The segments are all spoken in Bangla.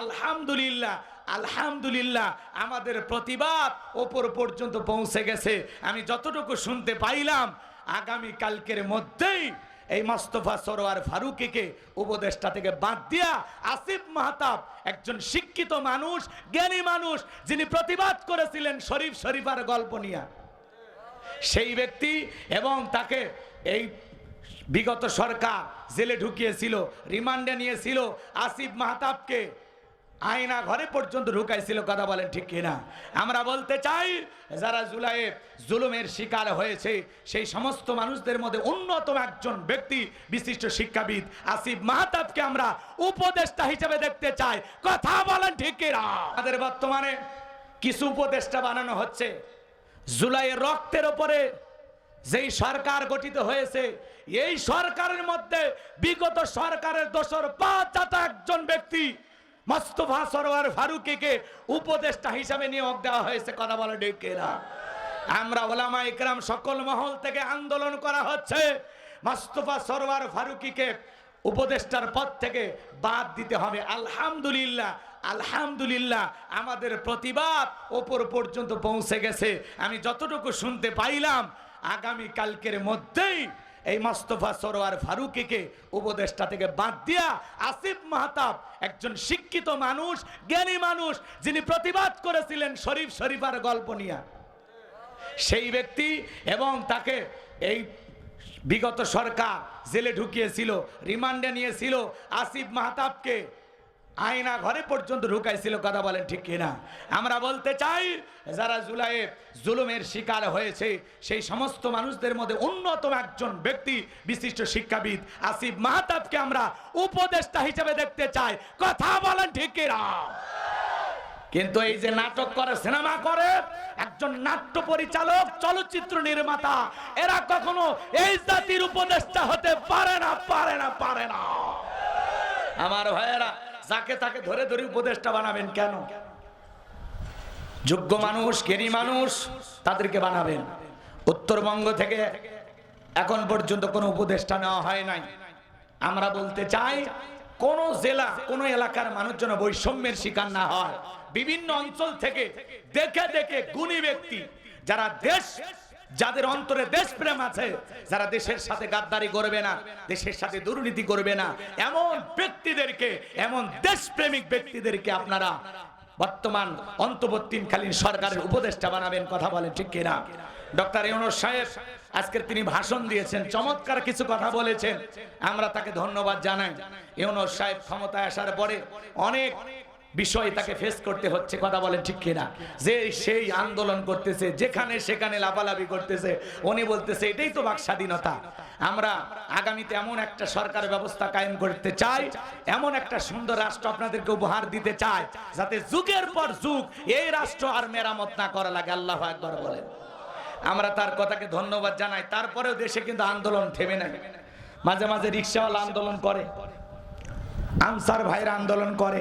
আলহামদুলিল্লাহ আলহামদুলিল্লাহ, আমাদের প্রতিবাদ ওপর পর্যন্ত পৌঁছে গেছে। আমি যতটুকু শুনতে পাইলাম, আগামী কালকের মধ্যেই এই মাস্তফা সরোয়ার ফারুকিকে উপদেষ্টা থেকে বাদ দিয়া আসিফ মাহতাব একজন শিক্ষিত মানুষ, জ্ঞানী মানুষ, যিনি প্রতিবাদ করেছিলেন শরীফ শরীফার গল্প নিয়ে। সেই ব্যক্তি এবং তাকে এই বিগত সরকার জেলে ঢুকিয়েছিল, রিমান্ডে নিয়েছিল আসিফ মাহতাবকে। আয়না ঘরে পর্যন্ত ঢুকাইছিল, কথা বলেন ঠিক কিনা? আমরা বলতে চাই, যারা জুলাইয়ে জুলুমের শিকার হয়েছে, সেই সমস্ত মানুষদের মধ্যে অন্যতম একজন ব্যক্তি, বিশিষ্ট শিক্ষাবিদ আসিফ মাহতাবকে আমরা উপদেষ্টা হিসেবে দেখতে চাই। কথা বলেন ঠিক কিনা? আমাদের বর্তমানে কিছু উপদেষ্টা বানানো হচ্ছে। জুলাইয়ের রক্তের ওপরে যেই সরকার গঠিত হয়েছে, এই সরকারের মধ্যে বিগত সরকারের দোষর পাঁচটা একজন ব্যক্তি মোস্তফা সরোয়ার ফারুকিকে উপদেষ্টা হিসাবে নিয়োগ দেওয়া হয়েছে, কথা বলে ডেকেরা আমরা ওলামা ইকরাম সকল মহল থেকে আন্দোলন করা হচ্ছে। মোস্তফা সরোয়ার ফারুকিকে উপদেষ্টার পদ থেকে বাদ দিতে হবে। আলহামদুলিল্লাহ আলহামদুলিল্লাহ, আমাদের প্রতিবাদ ওপর পর্যন্ত পৌঁছে গেছে। আমি যতটুকু শুনতে পাইলাম, আগামী কালকের মধ্যেই এই মাস্তফা সরোয়ার ফারুকিকে উপদেষ্টা থেকে বাদ দিয়া আসিফ মাহতাব একজন শিক্ষিত মানুষ, জ্ঞানী মানুষ, যিনি প্রতিবাদ করেছিলেন শরীফ শরীফার গল্প নিয়ে। সেই ব্যক্তি এবং তাকে এই বিগত সরকার জেলে ঢুকিয়েছিল, রিমান্ডে নিয়েছিল আসিফ মাহতাবকে। আয়না ঘরে পর্যন্ত ঢুকাইছিল, কথা বলেন ঠিক কিনা? আমরা বলতে চাই, যারা জুলাইয়ে জুলুমের শিকার হয়েছে, সেই সমস্ত মানুষদের মধ্যে অন্যতম একজন ব্যক্তি, বিশিষ্ট শিক্ষাবিদ আসিফ মাহতাবকে আমরা উপদেষ্টা হিসেবে দেখতে চাই। কথা বলেন ঠিক কিনা? কিন্তু এই যে নাটক করে, সিনেমা করে, একজন নাট্য পরিচালক, চলচ্চিত্র নির্মাতা, এরা কখনো এই জাতির উপদেষ্টা হতে পারে না পারে না পারে না। আমার ভাইয়েরা যাকে তাকে ধরে ধরে উপদেষ্টা বানাবেন কেন? যোগ্য মানুষ, জ্ঞানী মানুষ তাদেরকে বানাবেন। উত্তরবঙ্গ থেকে এখন পর্যন্ত কোনো উপদেষ্টা নেওয়া হয় নাই। আমরা বলতে চাই, কোন জেলা, কোন এলাকার মানুষ যেন বৈষম্যের শিকার না হয়। বিভিন্ন অঞ্চল থেকে দেখে দেখে গুণী ব্যক্তি, যারা দেশ যাদের অন্তরে দেশপ্রেম আছে, যারা দেশের সাথে গাদ্দারি করবে না, দেশের সাথে দুর্নীতি করবে না, এমন ব্যক্তিদেরকে, এমন দেশপ্রেমিক ব্যক্তিদেরকে আপনারা বর্তমান অন্তর্বর্তীকালীন সরকারের উপদেষ্টা বানাবেন, কথা বলেন, ঠিক কিনা? ডক্টর ইউনুস সাহেব আজকে তিনি ভাষণ দিয়েছেন, চমৎকার কিছু কথা বলেছেন, আমরা তাকে ধন্যবাদ জানাই। ইউনুস সাহেব ক্ষমতায় আসার পরে অনেক বিষয় তাকে ফেস করতে হচ্ছে, কথা বলেন ঠিক কিনা? যে সেই আন্দোলন করতেছে, যেখানে সেখানে লাফালাফি করতেছে, উনি বলতেছে, এটাই তো বাক স্বাধীনতা। আমরা আগামীতে এমন একটা সরকার ব্যবস্থা কায়েম করতে চাই, এমন একটা সুন্দর রাষ্ট্র আপনাদেরকে উপহার দিতে চাই, যাতে যুগের পর যুগ এই রাষ্ট্র আর মেরামত না করা লাগে। আল্লাহ একবার বলেন। আমরা তার কথাকে ধন্যবাদ জানাই, তারপরেও দেশে কিন্তু আন্দোলন থেমে নাই। মাঝে মাঝে রিক্সাওয়ালা আন্দোলন করে, আনসার ভাইরা আন্দোলন করে।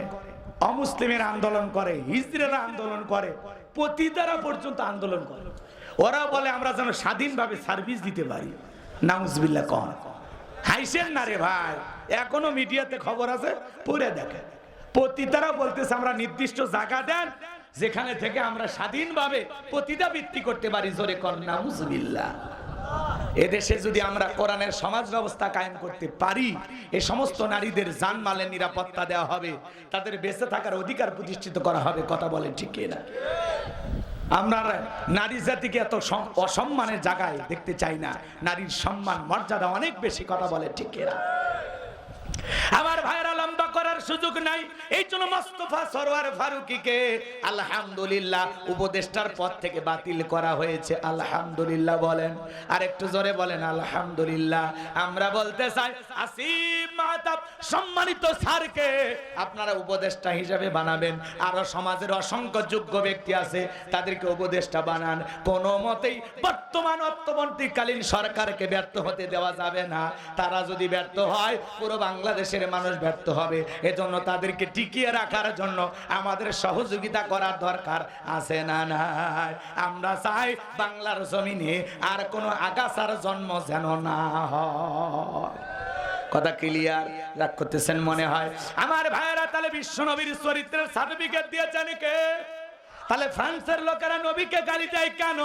অমুসলিমের আন্দোলন করে হিজড়েরা আন্দোলন করে, পতিতারা পর্যন্ত আন্দোলন করে। ওরা বলে, আমরা যেন স্বাধীনভাবে সার্ভিস দিতে পারি। নাউজবিল্লা কন। হাইসেন না রে ভাই, এখনও মিডিয়াতে খবর আছে, পড়ে দেখে। পতিতারা বলতেছে, আমরা নির্দিষ্ট জায়গা দেন, যেখানে থেকে আমরা স্বাধীনভাবে পতিতা বৃত্তি করতে পারি। জোরে কর নাউজবিল্লা এদেশে যদি আমরা কোরআনের সমাজ ব্যবস্থা কায়েম করতে পারি, এ সমস্ত নারীদের জানমালের নিরাপত্তা দেওয়া হবে, তাদের বেঁচে থাকার অধিকার প্রতিষ্ঠিত করা হবে, কথা বলেন ঠিক না আমরা নারী জাতিকে এত অসম্মানের জায়গায় দেখতে চাই না, নারীর সম্মান, মর্যাদা অনেক বেশি, কথা বলে ঠিক না আমার ভাইরা লম্বা সুযোগ নাই। এই জন্য মোস্তফা সরোয়ার ফারুকিকে আলহামদুলিল্লাহ উপদেষ্টার পদ থেকে বাতিল করা হয়েছে। আলহামদুলিল্লাহ বলেন। আর একটু জোরে বলেন, আলহামদুলিল্লাহ। আমরা বলতে চাই, আসিফ মাহতাব সম্মানিত স্যারকে আপনারা উপদেষ্টা হিসেবে বানাবেন। আরও সমাজের অসংখ্য যোগ্য ব্যক্তি আছে, তাদেরকে উপদেষ্টা বানান। কোনো মতেই বর্তমান অর্থমন্ত্রীকালীন সরকারকে ব্যর্থ হতে দেওয়া যাবে না। তারা যদি ব্যর্থ হয়, পুরো বাংলাদেশের মানুষ ব্যর্থ হবে। এজন্য তাদেরকে টিকিয়ে রাখার জন্য আমাদের সহযোগিতা করার দরকার আছে না নাই? আমরা চাই বাংলার জমিনে আর কোনো আগাছার জন্ম যেন না হয়। কথা ক্লিয়ার রাগ করতেছেন মনে হয়? আমার ভাইয়েরা, তাহলে বিশ্ব নবীর চরিত্রের সার্টিফিকেট দিয়েছেন কে? তাহলে ফ্রান্সের লোকেরা নবীকে গালি দেয় কেন?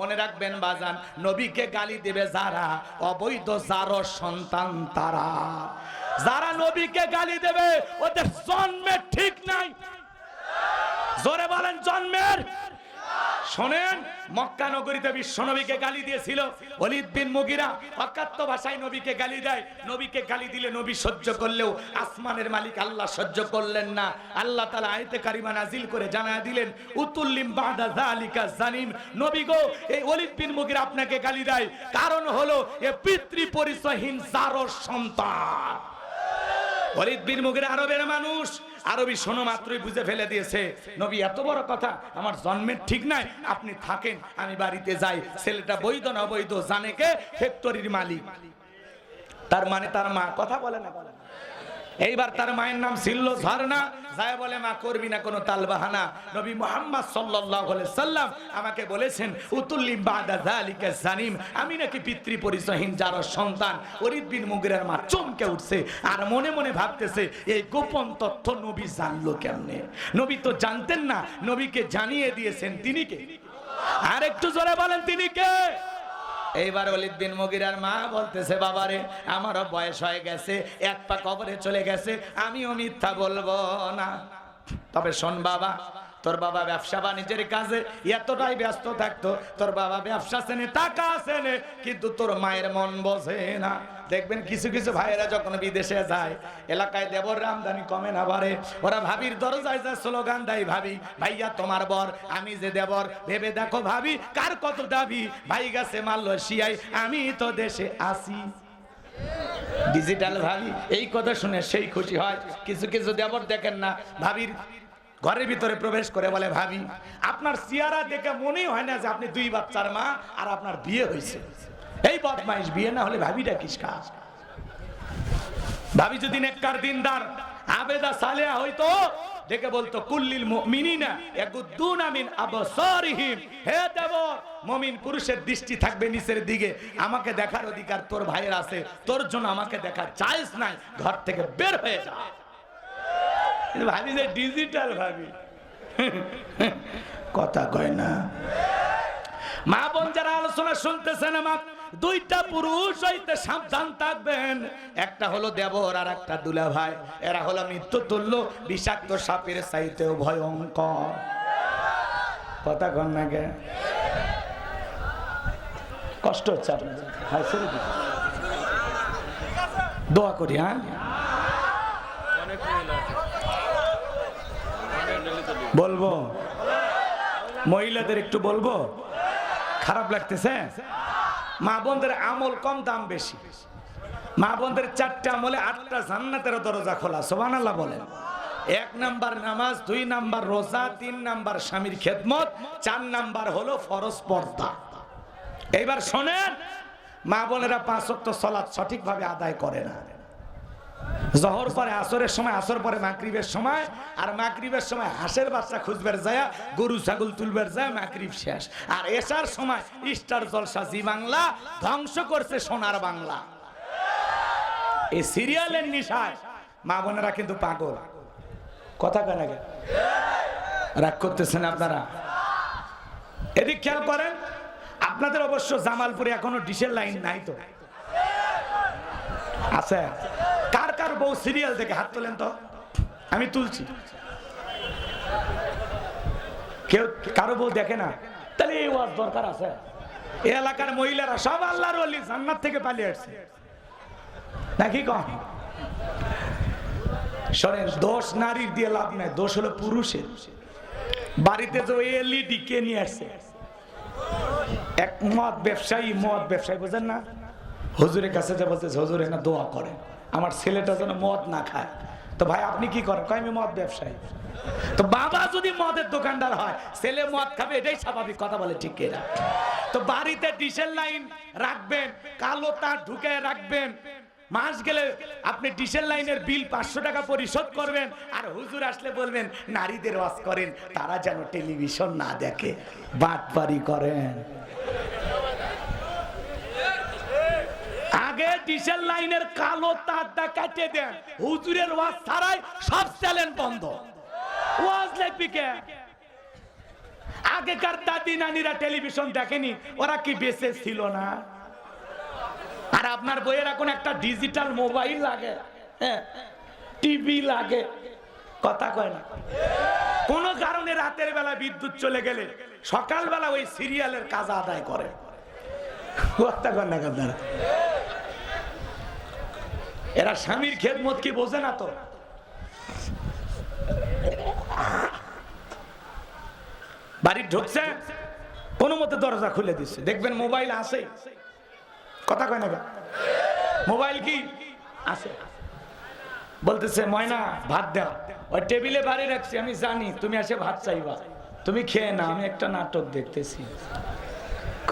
মনে রাখবেন বাজান, নবীকে গালি দেবে যারা? অবৈধ যার সন্তান তারা। যারা নবীকে গালি দেবে, ওদের জন্মের ঠিক নাই। জোরে বলেন, জন্মের। শোনেন, মক্কা নগরীতে বিশ্ব নবীকে গালি দিয়েছিল। অলিদ বিন মুগিরা অকাত্য ভাষায় নবীকে গালি দেয়। নবীকে গালি দিলে নবী সহ্য করলেও আসমানের মালিক আল্লাহ সহ্য করলেন না। আল্লাহ তালা আয়তে কারিমা নাজিল করে জানা দিলেন, উতুল্লিম বাদা জানিম। নবী গো, এই অলিদ বিন মুগিরা আপনাকে গালি দেয়। কারণ হলো, এ পিতৃ পরিচয়হীন জারর সন্তান। ওলিদ বিন মুগিরা আরবের মানুষ। আরবি শোনো মাত্রই বুঝে ফেলে দিয়েছে, নবী, এত বড় কথা, আমার জন্মের ঠিক নাই, আপনি থাকেন, আমি বাড়িতে যাই, ছেলেটা বৈধ না বৈধ জানে কে? ফ্যাক্টরির মালিক। তার মানে তার মা কথা বলে না। বলে। এইবার তার মায়ের নাম ছিল ঝর্ণা যায় বলে, মা, করবি না কোনো তালবাহানা? নবী মোহাম্মদ সাল্লাল্লাহু সাল্লাম আমাকে বলেছেন, উতুল্লি বাদা যালিকা জানিম। আমি নাকি পিতৃ পরিচয়হীন, যার সন্তান ওরিদ বিন মুগিরার মা চমকে উঠছে আর মনে মনে ভাবতেছে, এই গোপন তথ্য নবী জানলো কেমনে? নবী তো জানতেন না, নবীকে জানিয়ে দিয়েছেন তিনি কে? আর একটু জোরে বলেন, তিনি কে? এইবার অলিদ বিন মুগিরার মা বলতেছে, বাবারে, আমারও বয়স হয়ে গেছে, এক পা কবরে চলে গেছে, আমিও মিথ্যা বলব না। তবে শোন বাবা তোর বাবা ব্যবসা বাণিজ্যের কাজে এতটাই ব্যস্ত থাকতো, তোর বাবা ব্যবসা সেনে টাকা সেনে কিন্তু তোর মায়ের মন বসে না। দেখবেন কিছু কিছু ভাইয়েরা যখন বিদেশে যায়, এলাকায় দেবর আমদানি কমে না বাড়ে। ওরা ভাবির দরজায় যায়, স্লোগান দেয়, ভাবি, ভাইয়া তোমার বর, আমি যে দেবর, ভেবে দেখো ভাবি, কার কত দাবি? ভাই গেছে মালয়েশিয়ায়, আমি তো দেশে আসি ডিজিটাল ভাবি, এই কথা শুনে সেই খুশি হয়। কিছু কিছু দেবর দেখেন না, ভাবির ঘরের ভিতরে প্রবেশ করে বলে, ভাবি, আপনার চেহারা দেখে মনেই হয় না যে আপনি দুই বাচ্চার মা আর আপনার বিয়ে হয়েছে। এই বদমাইশ বিয়ে না হলে ভাবিটা কিস কাজ? ভাবি যদি নেককার দিনদার, আবেদা সালেহা হইতো ডেকে বলতো, কুল্লিল মুমিনিনা ইয়াগুদ্দুনা মিন আবসারিহিম। হে দেব, মুমিন পুরুষের দৃষ্টি থাকবে নিচের দিকে। আমাকে দেখার অধিকার তোর ভাইয়ের আছে। তোর জন্য আমাকে দেখার চাইস নাই। ঘর থেকে বের হয়ে যা। কিন্তু ভাবি যে ডিজিটাল ভাবি। কথা কয় না। মা বোন যারা আলোচনা শুনতেছেন আমার, দুইটা পুরুষ হইতে সাবধান থাকবেন। একটা হলো দেবর আর একটা দুলা ভাই এরা হলো মৃত্যু তুল্য বিষাক্ত সাপের চাইতেও ভয়ঙ্কর। কথা কন না কে? কষ্ট হচ্ছে দিন। দোয়া করি হ্যাঁ? বলব? মহিলাদের একটু বলব? খারাপ লাগতেছে? মা বোনদের আমল কম দাম বেশি। মা বোনদের চারটে আমলে আটটা জান্নাতের দরজা খোলা সোবান আল্লাহ বলেন। এক নাম্বার নামাজ, দুই নাম্বার রোজা, তিন নাম্বার স্বামীর খেদমত, চার নাম্বার হলো ফরজ পর্দা। এইবার শোনেন, মা বোনেরা পাঁচ ওয়াক্ত সলাৎ সঠিকভাবে আদায় করে না। জহর পরে আসরের সময়, আসর পরে মাকরিবের সময়, আর মাকরিবের সময় হাঁসের বাচ্চা খুঁজবার যায়, গরু, ছাগল তুলবার যায় মাকরিব শেষ। আর এসার সময় স্টার জলসা জি বাংলা, ধ্বংস করছে সোনার বাংলা। এই সিরিয়ালের নিশায় মা বোনেরা কিন্তু পাগল। কথা কেন রাগ করতেছেন আপনারা? এদিক খেয়াল করেন, আপনাদের অবশ্য জামালপুরে এখনও ডিসেল লাইন নাই তো। আছে? কার বউ সিরিয়াল দেখে হাত তোলেন তো? আমি তুলছি। কেউ কারও বউ দেখে না? তাহলে এই ওয়াজ দরকার আছে। এলাকার মহিলারা সব আল্লাহর ওলি, জান্নাত থেকে পালিয়ে আসছে। নাকি কম? শোনেন, দোষ নারীর দিয়ে লাভ নাই, দোষ হলো পুরুষের। বাড়িতে এলইডি কে নিয়ে আসছে? এক ব্যবসায়ী, মদ ব্যবসায়ী, বোঝেন না? হুজুরের কাছে যে বলতেছে, হুজুরে দোয়া করে আমার ছেলেটা যেন মদ না খায়। তো ভাই, আপনি কি করেন? কয়, আমি মদ ব্যবসায়ী। তো বাবা যদি মদের দোকানদার হয়, ছেলে মদ খাবে, এটাই স্বাভাবিক, কথা বলে ঠিক এরা। তো বাড়িতে ডিসেল লাইন রাখবেন, কালো তার ঢুকে রাখবেন। মাস গেলে আপনি ডিসেল লাইনের বিল পাঁচশো টাকা পরিশোধ করবেন, আর হুজুর আসলে বলবেন, নারীদের ওয়াজ করেন, তারা যেন টেলিভিশন না দেখে। বাটপারি করেন। ডিজেল লাইনের কালো তারটা কাটে দেন। হুজুরের ওয়াজ ছাড়াই সব চ্যালেঞ্জ বন্ধ। ওয়াজ লাগবি কে? আগেকার দাদি নানিরা টেলিভিশন দেখেনি, ওরা কি বেঁচে ছিল না? আর আপনার বইয়ের এখন একটা ডিজিটাল মোবাইল লাগে হ্যাঁ টিভি লাগে। কথা কয় না। কোন কারণে রাতের বেলা বিদ্যুৎ চলে গেলে সকালবেলা ওই সিরিয়ালের কাজ আদায় করে। কথা কয় না। এরা স্বামীর খেদমত কি বোঝে না তো? বাড়ি ঢুকছে, কোনো মতে দরজা খুলে দিচ্ছে দেখবেন মোবাইল আসে কথা কয় না মোবাইল কি? আছে। বলতেছে, ময়না, ভাত দাও। ওই টেবিলে বাড়ি রাখছি, আমি জানি, তুমি এসে ভাত চাইবা। তুমি খেয়ে না আমি একটা নাটক দেখতেছি।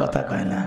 কথা কয় না?